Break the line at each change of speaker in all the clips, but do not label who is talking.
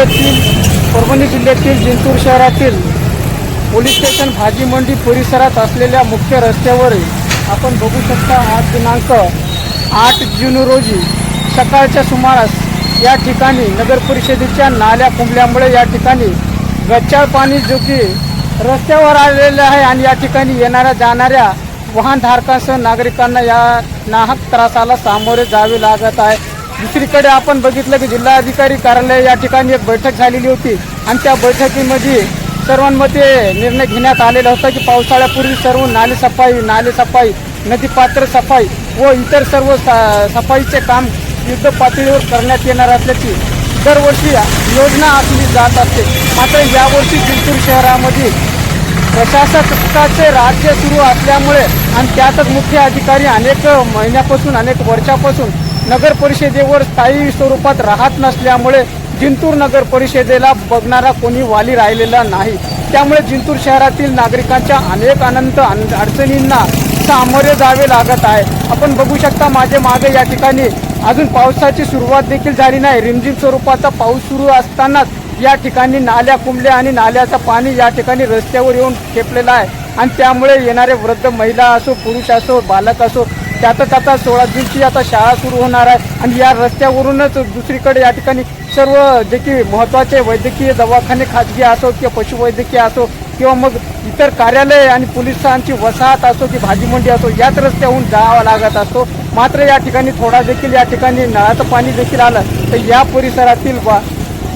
जिल्ह्यातील जिंतूर शहरातील police station भाजी मंडी परिसरात असलेल्या मुख्य रस्त्यावर आपण बघू शकता आज दिनांक आठ जून रोजी सकाळच्या सुमारास या ठिकाणी नगर परिषदेच्या नाल्या कुंबल्यामुळे या ठिकाणी गच्चाळ पाणी जो की रस्त्यावर आलेलं आहे आणि या ठिकाणी येणाऱ्या जाणाऱ्या वाहनधारकांसह नागरिकांना या नाहक त्रासाला सामोरे जावे लागत आहे. दुसरीकडे आपण बघितलं की जिल्हाधिकारी कार्यालय या ठिकाणी एक बैठक झालेली होती. आणि त्या बैठकीमध्ये सर्वांमध्ये निर्णय घेण्यात आलेला होता की पावसाळ्यापूर्वी सर्व नाले सफाई नाले सफाई नदीपात्र सफाई व इतर सर्व सा- सफाईचे काम युद्ध पातळीवर करण्यात येणार असल्याची दरवर्षी योजना आखली जात असते. मात्र यावर्षी जिंतूर शहरामध्ये प्रशासकाचे राज्य सुरू असल्यामुळे आणि त्यातच मुख्य अधिकारी अनेक महिन्यापासून अनेक वर्षापासून नगर परिषदेवर स्थायी स्वरूपात राहत नसल्यामुळे जिंतूर नगर परिषदेला बघणारा कोणी वाली राहिलेला नाही. त्यामुळे जिंतूर शहरातील नागरिकांच्या अनेक अनंत अडचणींना सामोरे जावे लागत आहे. आपण बघू शकता माझे मागे या ठिकाणी अजून पावसाची सुरुवात देखील झाली नाही. रिमझिम स्वरूपाचा पाऊस सुरू असतानाच या ठिकाणी नाल्या कुंबल्या आणि नाल्याचं पाणी या ठिकाणी रस्त्यावर येऊन ठेपलेलं आहे. आणि त्यामुळे येणारे वृद्ध महिला असो पुरुष असो बालक असो त्यातच आता सोळा दिवशी आता शाळा सुरू होणार आहे. आणि या रस्त्यावरूनच दुसरीकडे या ठिकाणी सर्व जे की महत्त्वाचे वैद्यकीय दवाखाने खाजगी असो किंवा पशुवैद्यकीय असो किंवा मग इतर कार्यालय आणि पोलिसांची वसाहत असो की भाजी मंडी असो याच रस्त्याहून जावा लागत असतो. मात्र या ठिकाणी थोडा देखील या ठिकाणी नळाचं पाणी देखील आलं. तर या परिसरातील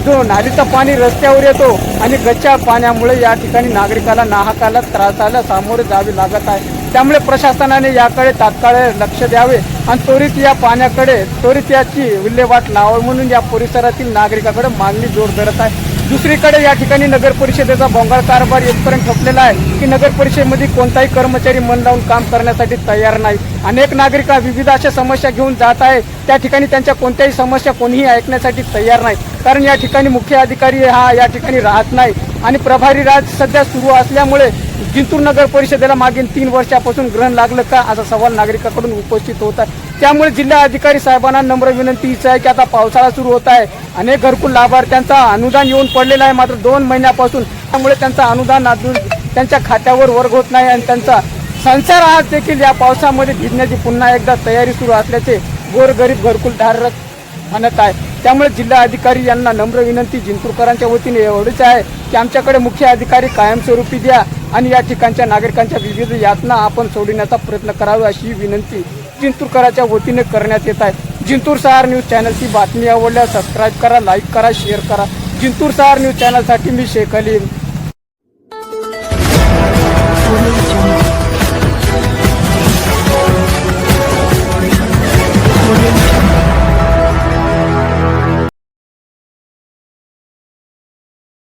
जो नालीचं पाणी रस्त्यावर येतो आणि गच्च्या पाण्यामुळे या ठिकाणी नागरिकाला नाहकाला त्रासाला सामोरे जावे लागत आहे. त्यामुळे प्रशासनाने याकडे तात्काळ लक्ष द्यावे आणि त्वरित या पाण्याकडे त्वरित याची विल्हेवाट लावावी म्हणून या परिसरातील नागरिकाकडे मागणी जोर धरत आहे. दुसरीकडे या ठिकाणी नगर परिषदेचा भोंगाळ कारभार येथपर्यंत ठपलेला आहे की नगर परिषदेमध्ये कोणताही कर्मचारी मन लावून काम करण्यासाठी तयार नाही. अनेक नागरिक विविध अशा समस्या घेऊन जात आहे त्या ठिकाणी त्यांच्या कोणत्याही समस्या कोणीही ऐकण्यासाठी तयार नाही. कारण या ठिकाणी मुख्य अधिकारी हा या ठिकाणी राहत नाही. आणि प्रभारी राज सध्या सुरू असल्यामुळे जिंतूर नगर परिषदेला मागील तीन वर्षापासून ग्रहण लागलं का असा सवाल नागरिकांकडून उपस्थित होत आहे. त्यामुळे जिल्हा अधिकारी साहेबांना नम्र विनंती हीच आहे की आता पावसाळा सुरू होत आहे. अनेक घरकुल लाभार्थ्यांचा अनुदान येऊन पडलेला आहे मात्र दोन महिन्यापासून. त्यामुळे त्यांचा अनुदान अजून त्यांच्या खात्यावर वर्ग होत नाही आणि त्यांचा संसार आज देखील या पावसामध्ये भिजण्याची पुन्हा एकदा तयारी सुरू असल्याचे गोरगरीब घरकुल धारक म्हणत आहे त्यामुळे जिल्हा अधिकारी यांना नम्र विनंती जिंतूरकरांच्या वतीने एवढीच आहे की आमच्याकडे मुख्य अधिकारी कायमस्वरूपी द्या आणि या ठिकाणच्या नागरिकांच्या विविध यातना आपण सोडविण्याचा प्रयत्न करावा अशी विनंती जिंतूरकरांच्या वतीने करण्यात येत आहे. जिंतूर सहार न्यूज चॅनलची बातमी आवडल्यास सबस्क्राईब करा लाईक करा शेअर करा. जिंतूर सहार न्यूज चॅनलसाठी मी शेख अली